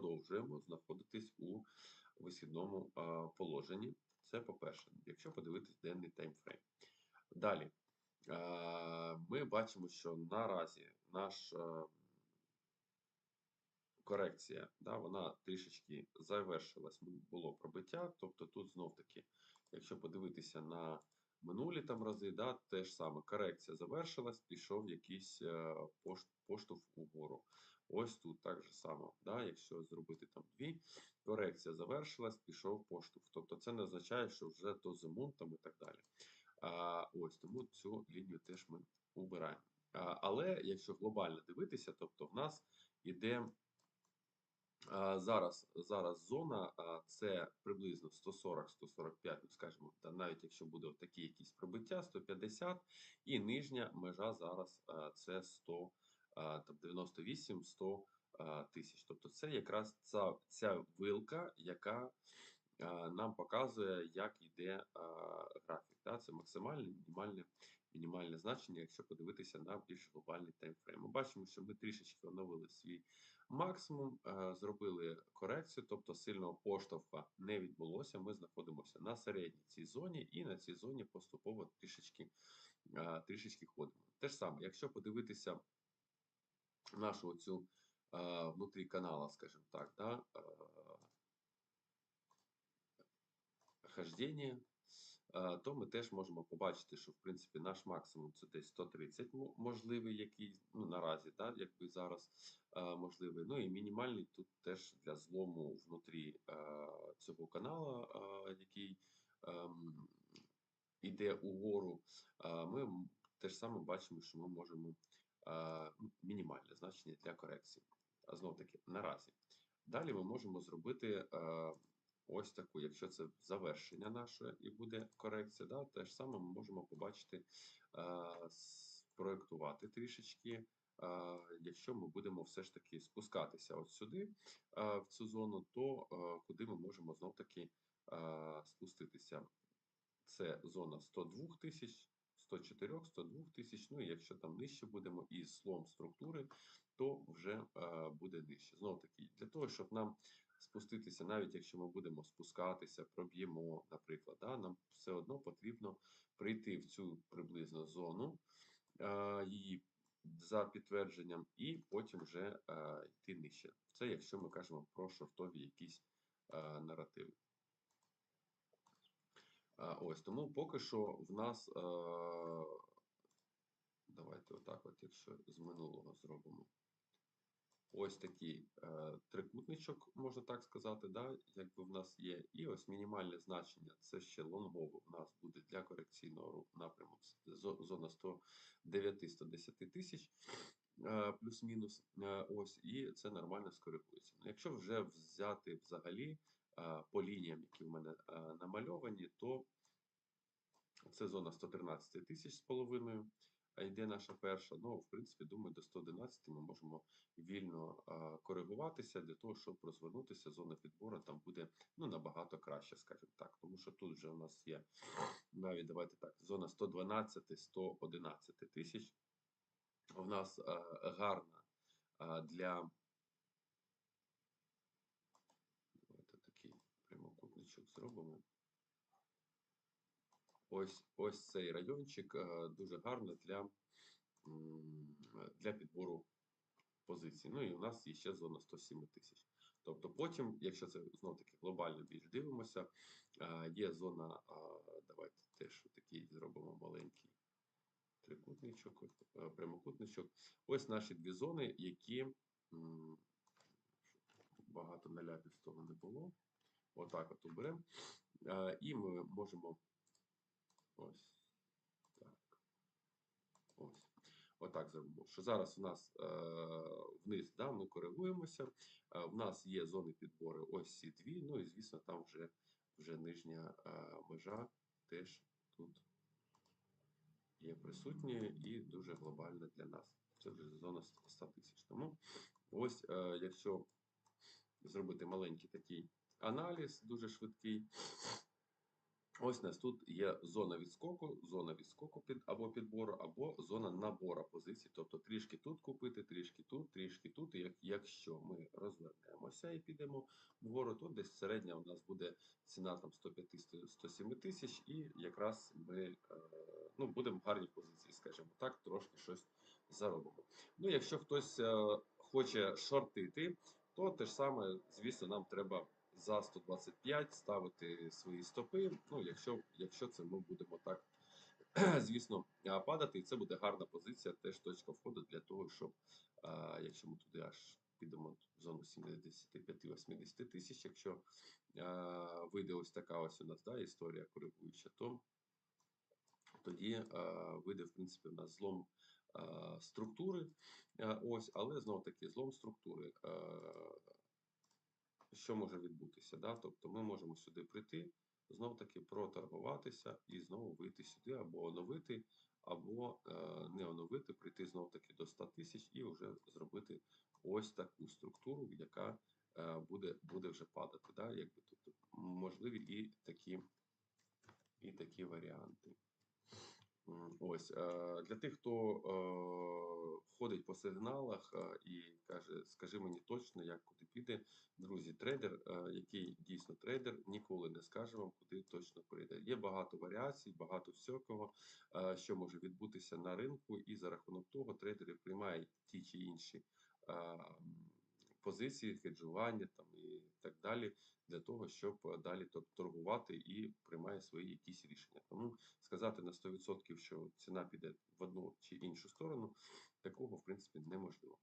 продовжуємо знаходитись у висхідному положенні. Це по-перше, якщо подивитись денний таймфрейм. Далі ми бачимо, що наразі наш а, корекція, да, вона трішечки завершилась, було пробиття. Тобто тут знов таки, якщо подивитися на минулі там рази, да, те ж саме корекція завершилась, пішов якийсь поштовх угору. Ось тут так же само, да, якщо зробити там дві, корекція завершилась, пішов поштовх. Тобто це не означає, що вже до зимун там і так далі. А, ось тому цю лінію теж ми убираємо. А, але якщо глобально дивитися, тобто в нас іде а, зараз, зараз зона а, це приблизно 140-145, ну скажімо, та навіть якщо буде такі якісь пробиття, 150, і нижня межа зараз а, це 100, а, там 98-100 тисяч. Тобто це якраз ця, ця вилка, яка нам показує, як йде графік. Да? Це максимальне, мінімальне, мінімальне значення, якщо подивитися на більш глобальний таймфрейм. Ми бачимо, що ми трішечки оновили свій максимум, зробили корекцію, тобто сильного поштовха не відбулося. Ми знаходимося на середній цій зоні, і на цій зоні поступово трішечки, трішечки ходимо. Те ж саме, якщо подивитися нашу цю внутрі канала, скажімо так, да, хождення, е, то ми теж можемо побачити, що в принципі наш максимум це десь 130 можливий, який ну, наразі, да, якби зараз можливий. Ну і мінімальний тут теж для злому внутрі цього каналу, е, який ем, іде угору, ми теж саме бачимо, що ми можемо мінімальне значення для корекції. А знов таки наразі. Далі ми можемо зробити ось таку, якщо це завершення наше і буде корекція, да, те ж саме ми можемо побачити, спроектувати трішечки. Якщо ми будемо все ж таки спускатися от сюди, в цю зону, то куди ми можемо знов таки спуститися? Це зона 102 тисяч, 104, 102 тисяч. Ну і якщо там нижче будемо і слом структури, то вже е, буде нижче. Знову таки, для того, щоб нам спуститися, навіть якщо ми будемо спускатися, проб'ємо, наприклад, да, нам все одно потрібно прийти в цю приблизно зону, е, її за підтвердженням, і потім вже е, йти нижче. Це якщо ми кажемо про шортові якісь наративи. Ось тому поки що в нас. Давайте отак, от, якщо з минулого зробимо. Ось такий е, трикутничок, можна так сказати, да, якби в нас є. І ось мінімальне значення це ще лонгово в нас буде для корекційного напряму. Зона 109-110 тисяч е, плюс-мінус. Е, ось, і це нормально скоригується. Ну, Якщо вже взяти взагалі по лініям, які в мене намальовані, то це зона 113 тисяч з половиною. а Йде наша перша. Ну, в принципі, думаю, до 111 ми можемо вільно коригуватися для того, щоб розвернутися. Зона підбору там буде ну, набагато краще, скажімо так. Тому що тут вже у нас є навіть давайте так, зона 112-111 тисяч. У нас гарна для давайте такий прямокутничок зробимо. Ось ось цей райончик е, дуже гарно для, для підбору позицій. Ну і у нас є ще зона 107 тисяч. Тобто потім, якщо це знов таки глобально більш дивимося, е, є зона, давайте теж такий зробимо маленький трикутничок, е, прямокутничок. Ось наші дві зони, які багато наляпів з того не було. Отак от уберемо. Е, І ми можемо Ось так. Ось. Отак зробимо. Що зараз у нас е, вниз да, ми коригуємося. Е, в нас є зони підбору ось ці дві. Ну і звісно, там вже, вже нижня е, межа теж тут є присутня і дуже глобальна для нас. Це вже зона 100 тисяч. Тому ось, е, якщо зробити маленький такий аналіз, дуже швидкий. Ось у нас тут є зона відскоку, зона відскоку під або підбору, або зона набору позицій. Тобто трішки тут купити, трішки тут, трішки тут. Як, якщо ми розвернемося і підемо вгору, то десь середня у нас буде ціна там 105-107 тисяч, і якраз ми е, ну, будемо в гарній позиції, скажімо так, трошки щось заробимо. Ну, якщо хтось е, хоче шортити, то те ж саме, звісно, нам треба за 125 ставити свої стопи. Ну, якщо, якщо це ми будемо так, звісно, падати, і це буде гарна позиція, теж точка входу для того, щоб а, якщо ми туди аж підемо в зону 75-80 тисяч, якщо а, вийде ось така ось у нас да, історія коригуюча, то тоді а, вийде, в принципі, у нас злом. Структури, ось, але знову таки злом структури. Що може відбутися. Да? Тобто ми можемо сюди прийти, знов таки проторгуватися і знову вийти сюди, або оновити, або е, не оновити, прийти знов таки до 100 тисяч і вже зробити ось таку структуру, яка е, буде буде вже падати. Да? Якби, тобто, можливі і такі, і такі варіанти. Ось для тих, хто ходить по сигналах і каже, скажи мені точно, як куди піде. Друзі, трейдер, який дійсно трейдер, ніколи не скаже вам, куди точно прийде. Є багато варіацій, багато всякого, що може відбутися на ринку, і за рахунок того трейдери приймають ті чи інші позиції, хеджування там і так далі, для того, щоб далі торгувати і приймає свої якісь рішення. Тому сказати на 100%, що ціна піде в одну чи іншу сторону, такого в принципі неможливо.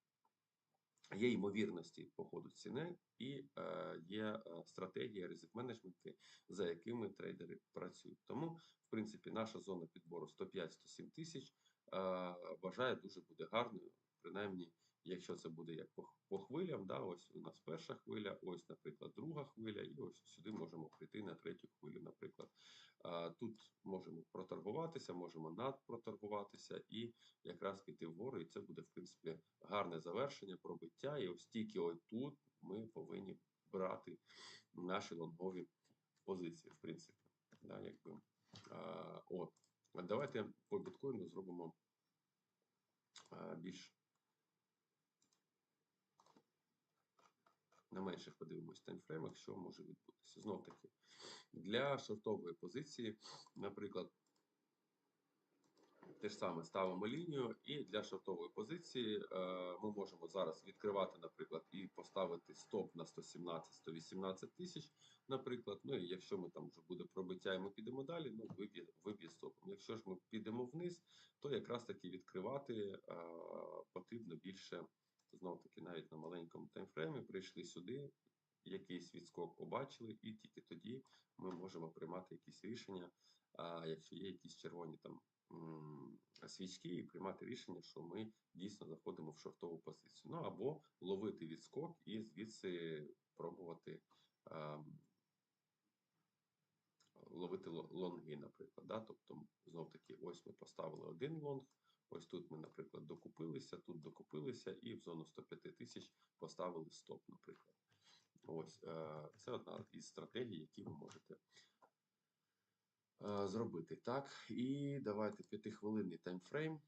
Є ймовірності по ходу ціни і е, є е, стратегія ризик менеджменту, за якими трейдери працюють. Тому, в принципі, наша зона підбору 105-107 тисяч е, вважає дуже буде гарною, принаймні якщо це буде як по, по хвилям, да, ось у нас перша хвиля, ось, наприклад, друга хвиля, і ось сюди можемо прийти на третю хвилю, наприклад. А, Тут можемо проторгуватися, можемо надпроторгуватися і якраз піти вгору, і це буде, в принципі, гарне завершення, пробиття. І ось тільки тут ми повинні брати наші лонгові позиції, в принципі. Да, якби. А, от. Давайте по біткоїну зробимо а, більш на менших подивимось таймфреймах, що може відбутися. Знов таки, для шортової позиції, наприклад, те ж саме ставимо лінію, і для шортової позиції е, ми можемо зараз відкривати, наприклад, і поставити стоп на 117-118 тисяч, наприклад. Ну і якщо ми там вже буде пробиття, і ми підемо далі, ну виб'є виб'є стопом. Якщо ж ми підемо вниз, то якраз таки відкривати е, потрібно більше знов таки навіть на маленькому таймфреймі прийшли сюди, якийсь відскок побачили, і тільки тоді ми можемо приймати якісь рішення, а якщо є якісь червоні там свічки, і приймати рішення, що ми дійсно заходимо в шортову позицію. Ну або ловити відскок і звідси пробувати. Ловити лонги, наприклад. Да? Тобто, знов таки, ось ми поставили один лонг, Ось тут ми, наприклад, докупилися, тут докупилися і в зону 105 тисяч поставили стоп, наприклад. Ось е, це одна із стратегій, які ви можете е, зробити. Так, і давайте п'ятихвилинний таймфрейм.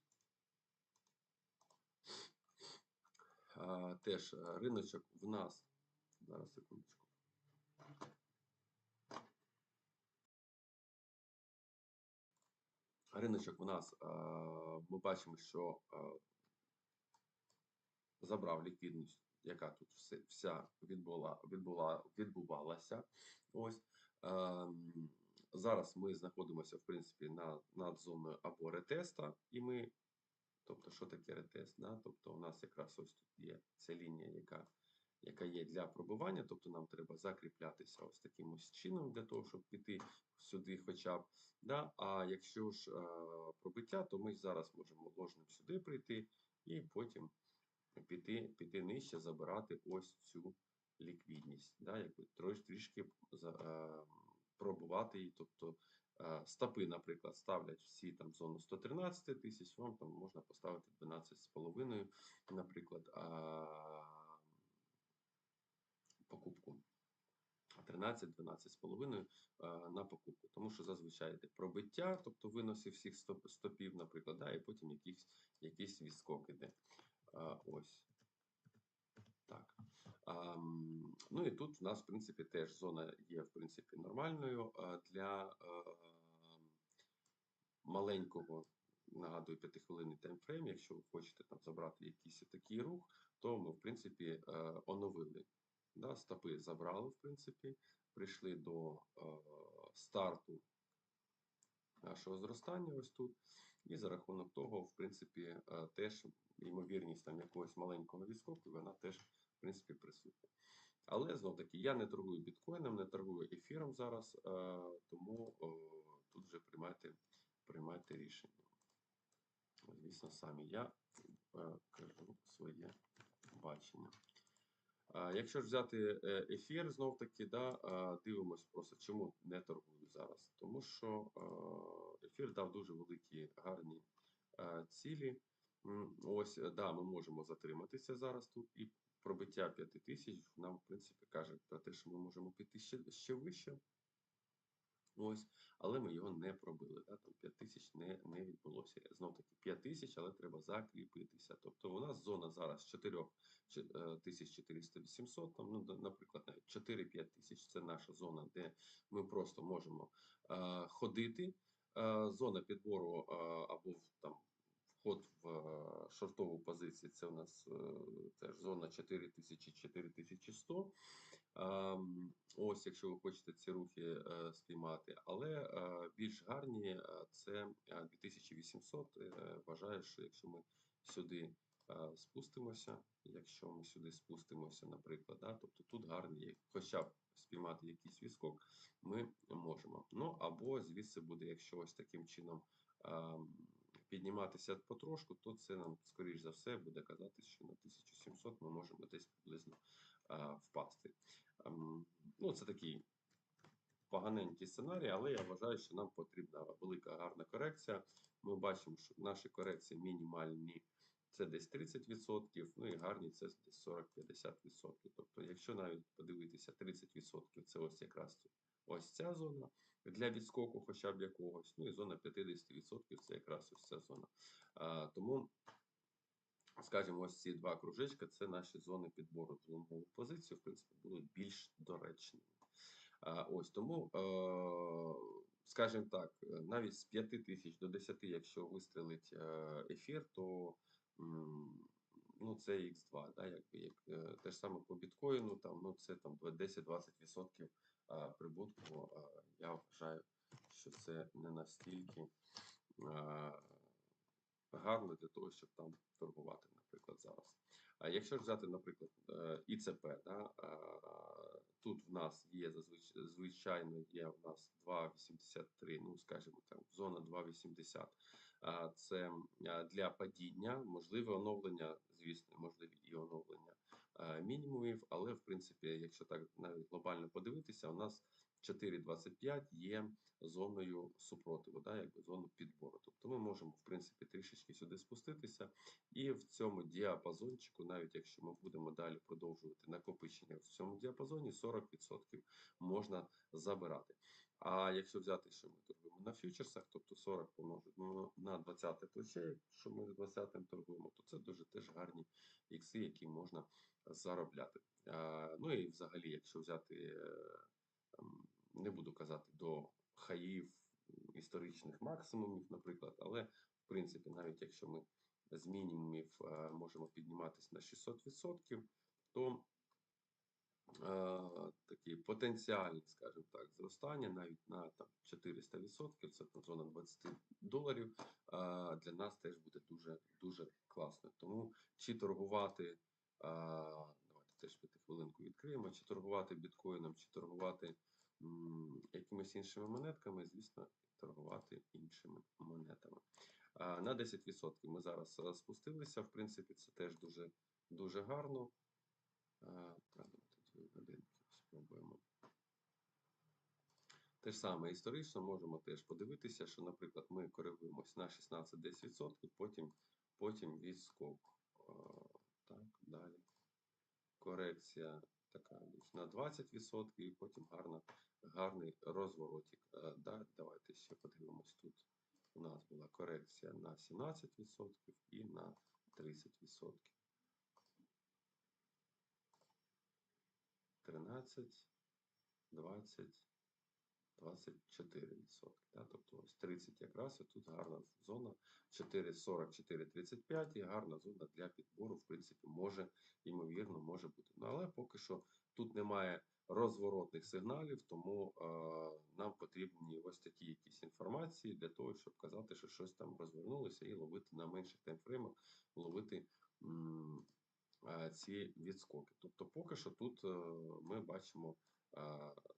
Е, теж риночок в нас. Зараз секундочку. Риночок у нас, ми бачимо, що забрав ліквідність, яка тут вся відбула, відбула, відбувалася. Ось. Зараз ми знаходимося, в принципі, на, над зоною або ретеста, і ми, тобто, що таке ретест? Да? Тобто, у нас якраз ось тут є ця лінія, яка яка є для пробивання, тобто нам треба закріплятися ось таким ось чином для того, щоб піти сюди хоча б. Да? А якщо ж е, пробиття, то ми зараз можемо ложним сюди прийти і потім піти піти нижче, забирати ось цю ліквідність. Да? Якби трішки е, пробувати її. тобто е, Стопи, наприклад, ставлять всі там зону 113 тисяч, вам там можна поставити 12,5, наприклад. А покупку 13-12,5 е, на покупку. Тому що зазвичай йде пробиття, тобто виноси всіх стопів, наприклад, і потім якийсь, якийсь відскок іде. Е, Ось. Так. Ам, Ну і тут в нас, в принципі, теж зона є, в принципі, нормальною е, для маленького, нагадую, 5 хвилинний таймфрейм. Якщо ви хочете там забрати якийсь такий рух, то ми, в принципі, оновили. Да, стопи забрали, в принципі, прийшли до е, старту нашого зростання ось тут. І за рахунок того, в принципі, е, теж ймовірність там якогось маленького відскоку, вона теж, в принципі, присутня. Але знов таки, я не торгую біткоїном, не торгую ефіром зараз, е, тому е, тут вже приймайте, приймайте рішення. Звісно, самі я е, кажу своє бачення. Якщо ж взяти е, ефір, знов таки, да, дивимось просто, чому не торгую зараз. Тому що ефір дав дуже великі гарні цілі. Ось, е, да, ми можемо затриматися зараз тут, і пробиття 5000 нам, в принципі, каже про те, що ми можемо піти ще, ще вище. Ось, але ми його не пробили. Да? Там 5 тисяч не, не відбулося. Знов таки 5 тисяч, але треба закріпитися. Тобто у нас зона зараз 4 1400-800, там, ну, наприклад, навіть 4-5 тисяч це наша зона, де ми просто можемо е, ходити. Е, зона підбору е, або там вход в е, шортову позицію, це у нас е, теж зона 4000-4100. Ем, Ось, якщо ви хочете ці рухи е, спіймати, але е, більш гарні е, це е, 2800. Е, Вважаю, що якщо ми сюди спустимося, якщо ми сюди спустимося, наприклад, да, тобто тут гарні, хоча б спіймати якийсь відскок, ми можемо. Ну або звідси буде, якщо ось таким чином ем, підніматися потрошку, то це нам, скоріш за все, буде казати, що на 1700 ми можемо десь приблизно впасти. Ем, Ну, це такий поганенький сценарій, але я вважаю, що нам потрібна велика гарна корекція. Ми бачимо, що наші корекції мінімальні це десь 30%, ну і гарні це десь 40-50%. Тобто, якщо навіть подивитися 30%, це ось якраз ось ця зона для відскоку, хоча б якогось, ну і зона 50% це якраз ось ця зона. А, тому скажімо, ось ці два кружечка це наші зони підбору в лонгову позицію, в принципі, будуть більш доречними. Ось тому, е, скажімо так, навіть з 5 тисяч до 10, якщо вистрелить е, ефір, то ну, це X2, да, якби, як, е, те ж саме по біткоїну, там, ну, це там 10-20% прибутку. Я вважаю, що це не настільки а, гарно для того, щоб там торгувати, наприклад, зараз. А якщо ж взяти, наприклад, е, ІЦП, да, тут в нас є зазвичай, звичайно, є в нас 2,83, ну скажімо там, зона 2,80. Це для падіння, можливе оновлення, звісно, можливі і оновлення мінімумів, але в принципі, якщо так навіть глобально подивитися, у нас 4,25 є зоною супротиву, да, якби зону підбору. Тобто ми можемо, в принципі, трішечки сюди спуститися, і в цьому діапазончику, навіть якщо ми будемо далі продовжувати накопичення в цьому діапазоні, 40% можна забирати. А якщо взяти, що ми торгуємо на фьючерсах, тобто 40 помножити на 20 плече, якщо ми з 20 торгуємо, то це дуже теж гарні ікси, які можна заробляти. Ну і взагалі, якщо взяти, е, не буду казати до хаїв історичних максимумів, наприклад, але в принципі, навіть якщо ми з мінімумів е, можемо підніматися на 600%, то е, такий потенціальний, скажімо так, зростання навіть на там, 400%, це зона 20 доларів, е, для нас теж буде дуже дуже класно. Тому чи торгувати, давайте теж п'ятихвилинку відкриємо, чи торгувати біткоїном, чи торгувати якимись іншими монетками, звісно, торгувати іншими монетами. На 10% ми зараз спустилися. В принципі, це теж дуже, дуже гарно. Спробуємо. Те ж саме історично можемо теж подивитися, що, наприклад, ми коригуємось на 16-10%, потім, потім відскок. Так, далі. Корекція така десь на 20%, і потім гарна, гарний розворотик. Е, Да, давайте ще подивимось тут. У нас була корекція на 17% і на 30%. 13, 20, 24%. Да? Тобто ось 30 якраз і тут гарна зона 4,40, 4,35 і гарна зона для підбору, в принципі, може, ймовірно, може бути. Ну, але поки що тут немає розворотних сигналів, тому е, нам потрібні ось такі якісь інформації для того, щоб казати, що щось там розвернулося і ловити на менших таймфреймах, ловити м, е, ці відскоки. Тобто, поки що тут е, ми бачимо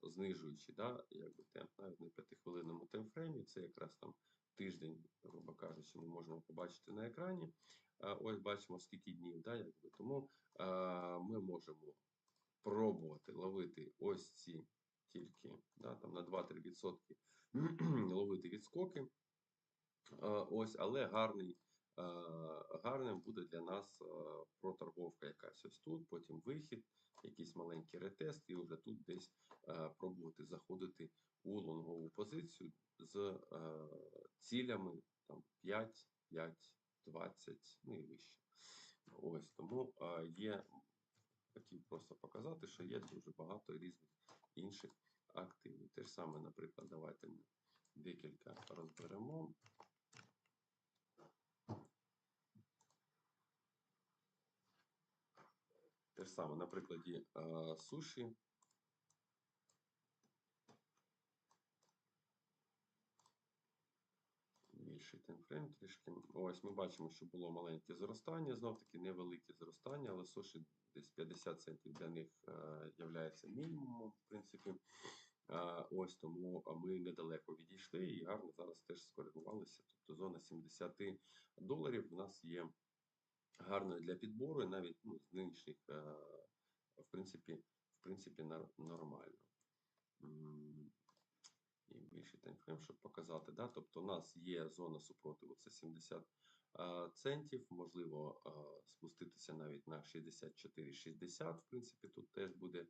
знижуючи да, якби темп навіть на п'ятихвилинному таймфреймі, це якраз там тиждень, грубо кажучи, ми можемо побачити на екрані. Ось бачимо скільки днів, да, якби. тому ми можемо пробувати ловити ось ці тільки да, там на 2-3% ловити відскоки. Ось, але гарний. Гарним буде для нас проторговка якась ось тут, потім вихід, якийсь маленький ретест, і вже тут десь е, пробувати заходити у лонгову позицію з е, цілями там 5, 5, 20, ну і вище. Ось тому е, є, хотів просто показати, що є дуже багато різних інших активів. Те ж саме, наприклад, давайте ми декілька розберемо. Те ж саме на прикладі е, суші. Більший таймфрейм трішки. Ось ми бачимо, що було маленьке зростання, знов таки невелике зростання, але суші десь 50 центів для них е, являється мінімумом, в принципі. Е, ось тому ми недалеко відійшли і гарно зараз теж скоригувалися. Тобто зона 70 доларів в нас є гарною для підбору, і навіть ну, з нинішніх, е, в принципі, в принципі, нормально. І більший таймфрейм, щоб показати. Да? Тобто у нас є зона супротиву, це 70 е, центів, можливо е, спуститися навіть на 64-60, в принципі, тут теж буде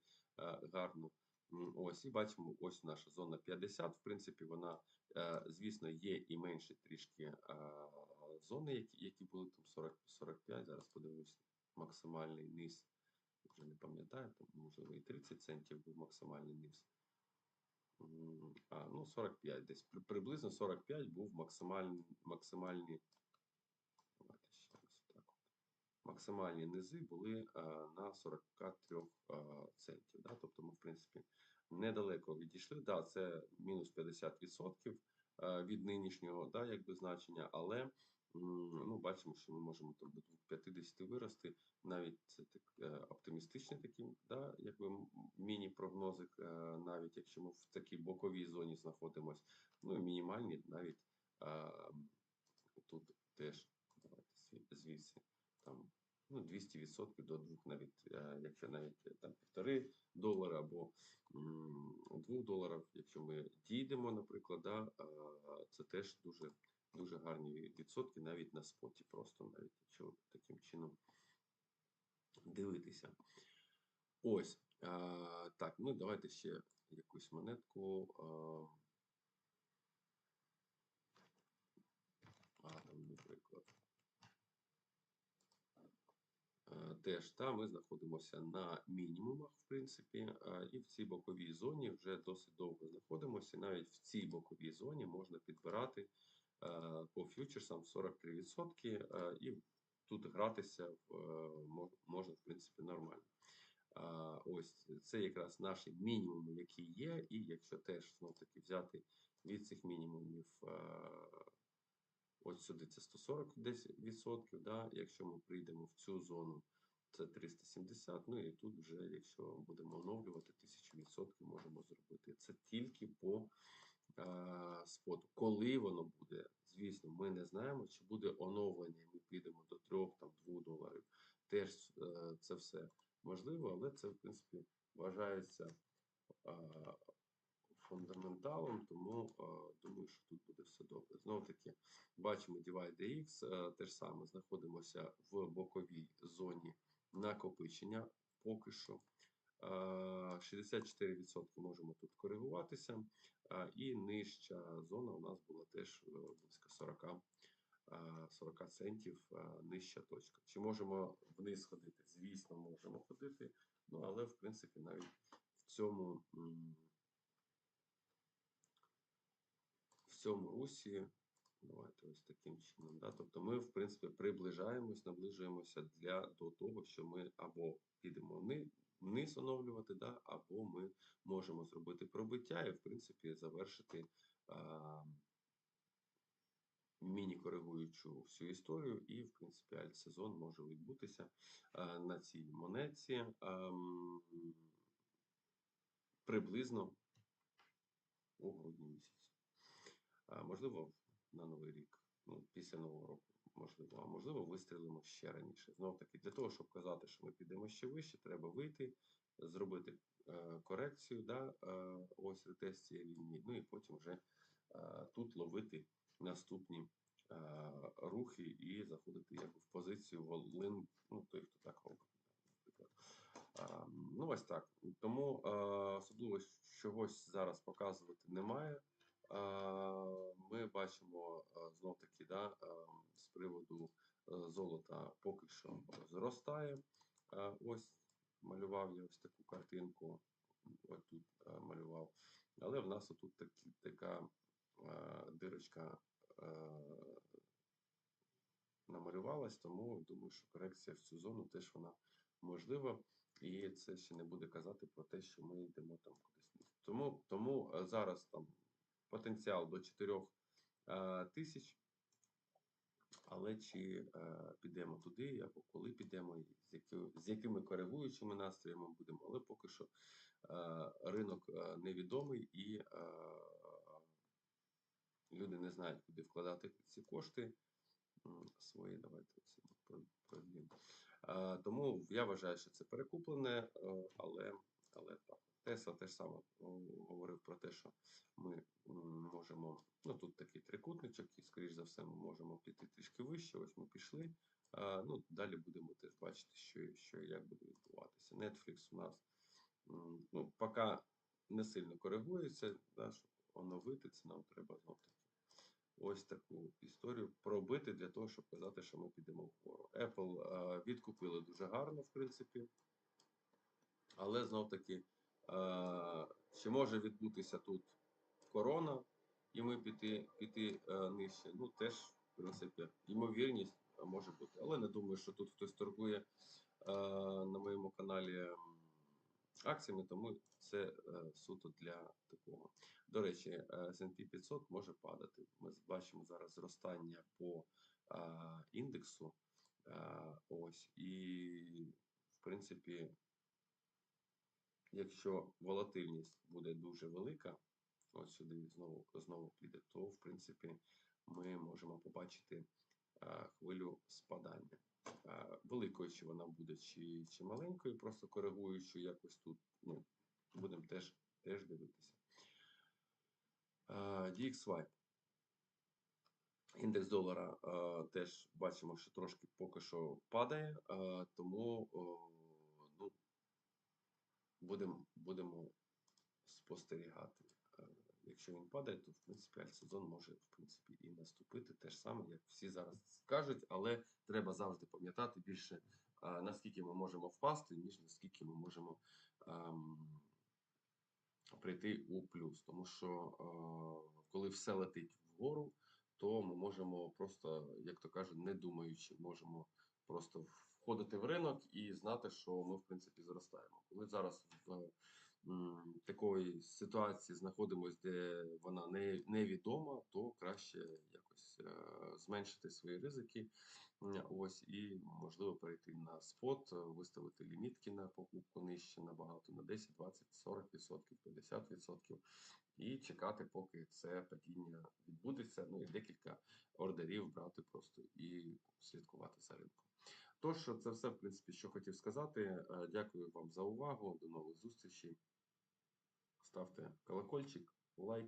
гарно. Ось, і бачимо, ось наша зона 50, в принципі, вона, звісно, є і менше трішки зони, які, які були там 40, 45, зараз подивлюсь, максимальний низ, вже не пам'ятаю, там, можливо, і 30 центів був максимальний низ. А, ну 45 десь. При- Приблизно 45 був максимальний, максимальні, давайте ще раз так. Максимальні низи були а, на 43 а, центів. Да? Тобто ми, в принципі, недалеко відійшли. Да, це мінус 50% а, від нинішнього да, якби, значення, але ну, бачимо, що ми можемо там до 250 вирости. Навіть це так е, оптимістичний такий, да, якби міні-прогнозик, е, навіть якщо ми в такій боковій зоні знаходимося. Ну і мінімальні навіть е, тут теж давайте звідси там ну, 200% до 2, навіть якщо навіть там півтори долара або м, 2 доларів, якщо ми дійдемо, наприклад, да, це теж дуже дуже гарні відсотки навіть на споті, просто навіть якщо таким чином дивитися. Ось. А, так, ну давайте ще якусь монетку. А, атом, наприклад. Теж та ми знаходимося на мінімумах, в принципі, і в цій боковій зоні вже досить довго знаходимося. Навіть в цій боковій зоні можна підбирати по фьючерсам 43%, е, і тут гратися е, мо- можна, в принципі, нормально. Ось це якраз наші мінімуми, які є, і якщо теж знов таки взяти від цих мінімумів е, ось сюди це 140 десь відсотків, да? якщо ми прийдемо в цю зону, це 370, ну і тут вже, якщо будемо оновлювати, 1000 відсотків можемо зробити. Це тільки по е, споту. Коли воно буде, звісно, ми не знаємо, чи буде оновлення, і ми підемо до 3 там 2 доларів. Теж е, це все можливо, але це, в принципі, вважається е, фундаменталом, тому е, думаю, що тут буде все добре. Знову таки, бачимо Divide X, е, те ж саме знаходимося в боковій зоні накопичення поки що. Е, 64% можемо тут коригуватися. Е, І нижча зона у нас була теж е, близько 40, е, 40 центів е, нижча точка. Чи можемо вниз ходити? Звісно, можемо ходити. Ну, але в принципі навіть в цьому, в цьому русі, давайте ось таким чином. Да? Тобто ми, в принципі, приближаємось, наближуємося для, до того, що ми або підемо вниз оновлювати, да? або ми можемо зробити пробиття і, в принципі, завершити а, міні-коригуючу всю історію, і, в принципі, альт-сезон може відбутися а, на цій монетці. ам, приблизно у грудні місяці. А, можливо, на Новий рік, ну, після Нового року, можливо, а можливо, вистрілимо ще раніше. Знову таки, для того, щоб казати, що ми підемо ще вище, треба вийти, зробити е, корекцію, да, е, ось ретест лінії, ну і потім вже е, тут ловити наступні рухи і заходити якби в позицію волин, ну, той, хто так робить, Ну, ось так. Тому особливо чогось зараз показувати немає. Ми бачимо знов таки, да, е, з приводу е, золота поки що зростає. Е, Ось малював я ось таку картинку. Ось тут е, малював. Але в нас отут така дирочка намалювалась, тому думаю, що корекція в цю зону теж вона можлива. І це ще не буде казати про те, що ми йдемо там кудись. Тому, тому зараз там потенціал до 4 е, тисяч. Але чи е, підемо туди, або коли підемо, з, які, з якими коригуючими настроями будемо, але поки що е, ринок е, невідомий і е, люди не знають, куди вкладати ці кошти свої. Давайте продіємо. Е, тому я вважаю, що це перекуплене, е, але, але так. Тесла теж саме говорив про те, що ми можемо, ну тут такий трикутничок, і, скоріш за все, ми можемо піти трішки вище. Ось ми пішли. Ну, далі будемо теж бачити, що, що як буде відбуватися. Netflix у нас ну, поки не сильно коригується, да, щоб оновити це, нам треба знов таки ось таку історію пробити для того, щоб казати, що ми підемо вгору. Apple відкупили дуже гарно, в принципі. Але знов таки, е, чи може відбутися тут корона, і ми піти, піти е, нижче? Ну, теж, в принципі, ймовірність е, може бути. Але не думаю, що тут хтось торгує на моєму каналі акціями, тому це суто для такого. До речі, S&P 500 може падати. Ми бачимо зараз зростання по індексу. Ось, і, в принципі, якщо волатильність буде дуже велика, ось сюди знову, знову піде, то, в принципі, ми можемо побачити е, хвилю спадання. Е, великою чи вона буде, чи, чи маленькою, просто коригуючи якось тут, ну, будемо теж, теж дивитися. Е, DXY. Індекс долара теж бачимо, що трошки поки що падає, тому будемо будемо спостерігати. Е, Якщо він падає, то в принципі альтсезон може в принципі і наступити те ж саме, як всі зараз скажуть, але треба завжди пам'ятати більше е, наскільки ми можемо впасти, ніж наскільки ми можемо ем, прийти у плюс. Тому що е, коли все летить вгору, то ми можемо просто, як то кажуть, не думаючи, можемо просто входити в ринок і знати, що ми в принципі зростаємо. Коли зараз в такої ситуації знаходимося, де вона не, невідома, то краще якось е, зменшити свої ризики. Ось і можливо перейти на спот, е, виставити лімітки на покупку нижче набагато на 10, 20, 40 відсотків, 50 відсотків і чекати, поки це падіння відбудеться. Ну і декілька ордерів брати просто і слідкувати за ринком. Тож, це все, в принципі, що хотів сказати. Е, Дякую вам за увагу. До нових зустрічей. Ставте колокольчик, лайк.